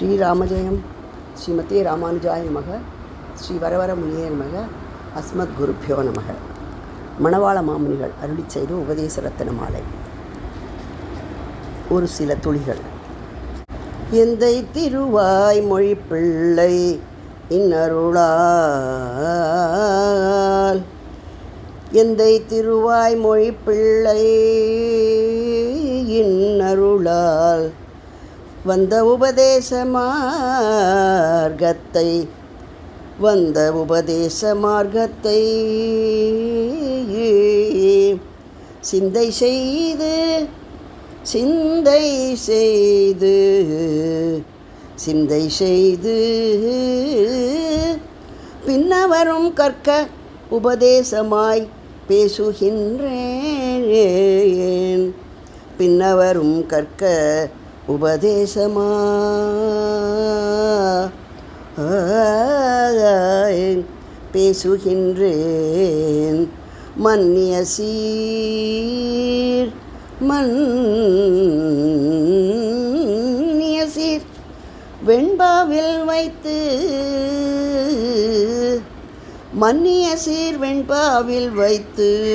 ஸ்ரீராமஜெயம் ஸ்ரீமதே ராமானுஜாய நமக. ஸ்ரீ வரவர முனியே நமக. அஸ்மத் குருப்பியோ நமக. மணவாள மாமுனிகள் அருளி செய்த உபதேச ரத்தன மாலை. ஒரு சில துளிகள். எந்தை திருவாய் மொழி பிள்ளை இன்னருளால். எந்தை திருவாய் மொழி பிள்ளை இன்னருளால். வந்த உபதேச மார்க்கத்தை வந்த உபதேச மார்க்கத்தை சிந்தை செய்து சிந்தை செய்து சிந்தை செய்து. பின்னவரும் கற்க உபதேசமாய் பேசுகின்றேன். பின்னவரும் கற்க உபதேசமா? பேசுகின்றேன். மன்னிய சீர் மன்னிய சீர் வெண்பாவில் வைத்து. மன்னிய சீர் வெண்பாவில் வைத்து.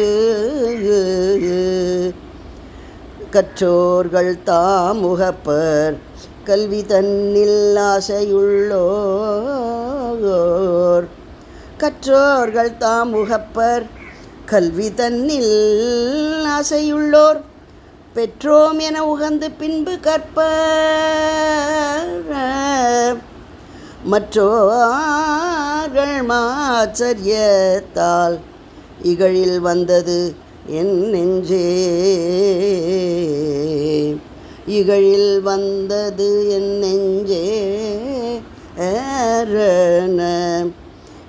கற்றோர்கள் தாம் உகப்பர் கல்வி தன்னில் ஆசையுள்ளோர். கற்றோர்கள் தாம் உகப்பர் கல்வி தன்னில் ஆசையுள்ளோர். பெற்றோம் என உகந்து பின்பு கற்பர். மற்றோர்கள் மாச்சரியத்தால் இகழில் வந்தது என் நெஞ்சே. இகழில் வந்தது என் நெஞ்சே. ஏறன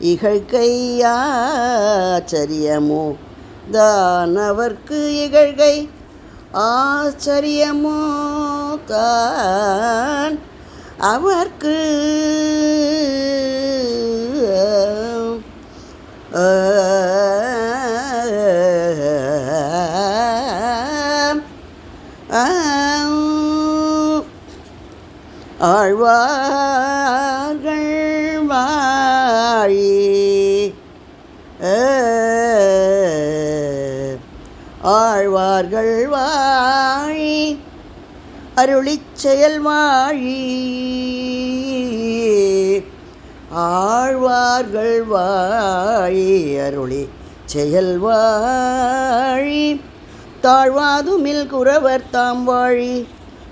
இகழ்கையாச்சரியமோ தானவர்க்கு இகழ்கை ஆச்சரியமோ? தான் அவர்க்கு. ஆழ்வார்கள் வாழி ஆழ்வார்கள் வாழி அருளி செயல் வாழி ஆழ்வார்கள் வாழி அருளி செயல் வாழி தாழ்வாதுமில் குறவர் தாம் வாழி.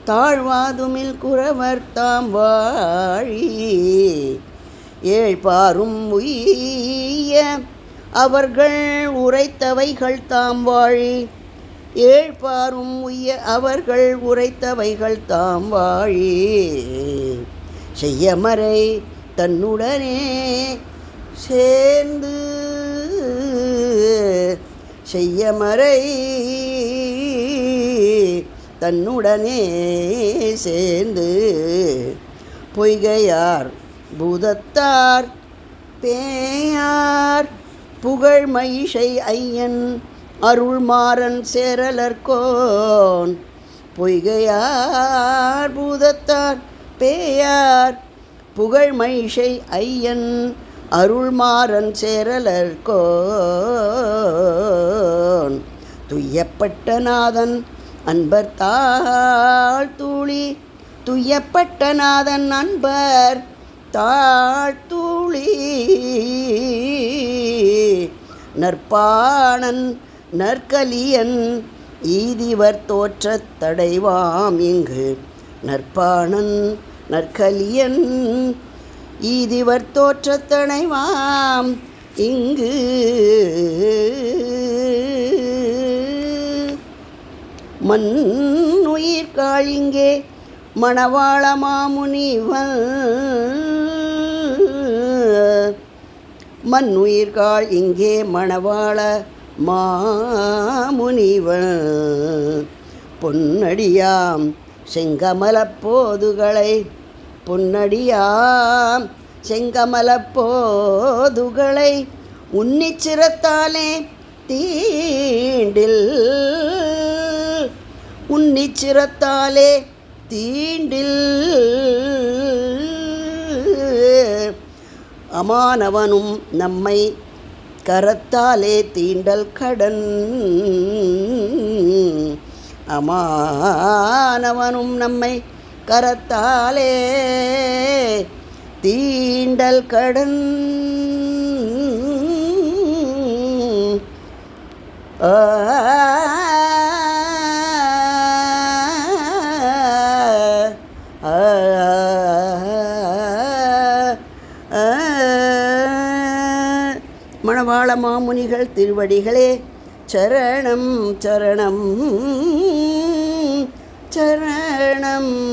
தாழ்வாதுமில் குறவர் தாம் வாழி ஏழ்பாரும் உய்ய அவர்கள் உரைத்தவைகள் தாம் வாழி ஏழ்பாரும் உய்ய அவர்கள் உரைத்தவைகள் தாம் வாழி செய்யமறை தன்னுடனே சேர்ந்து செய்யமறை தன்னுடனே சேர்ந்து பொய்கையார் பூதத்தார் பேயார் புகழ் மகிஷை ஐயன் அருள்மாறன் சேரலர்கோன் பொய்கையார் பூதத்தார் பேயார் புகழ் மகிஷை ஐயன் அருள்மாறன் சேரலர்கோன் துய்யப்பட்ட நாதன் அன்பர் தாழ் தூளி நாதன் அன்பர் தாழ்த்தூளி நற்பாணன் நற்கலியன் ஈதிவர் தோற்றத் தடைவாம் இங்கு. நற்பாணன் நற்கலியன் ஈதிவர் தோற்றத் தடைவாம் இங்கு. மண் உயிர் காழிங்கே மணவாள மாமுனிவன் மண் உயிர்காள் இங்கே மணவாள மாமுனிவன் பொன்னடியாம் செங்கமலப் போதுகளை பொன்னடியாம் செங்கமலப் போதுகளை உன்னிச்சிரத்தாலே தீ சிரத்தாலே தீண்டில். அமானவனும் நம்மை கரத்தாலே தீண்டல் கடன். அமானவனும் நம்மை கரத்தாலே தீண்டல் கடன். ஆ மணவாள மாமுனிகள் திருவடிகளே. சரணம் சரணம் சரணம்.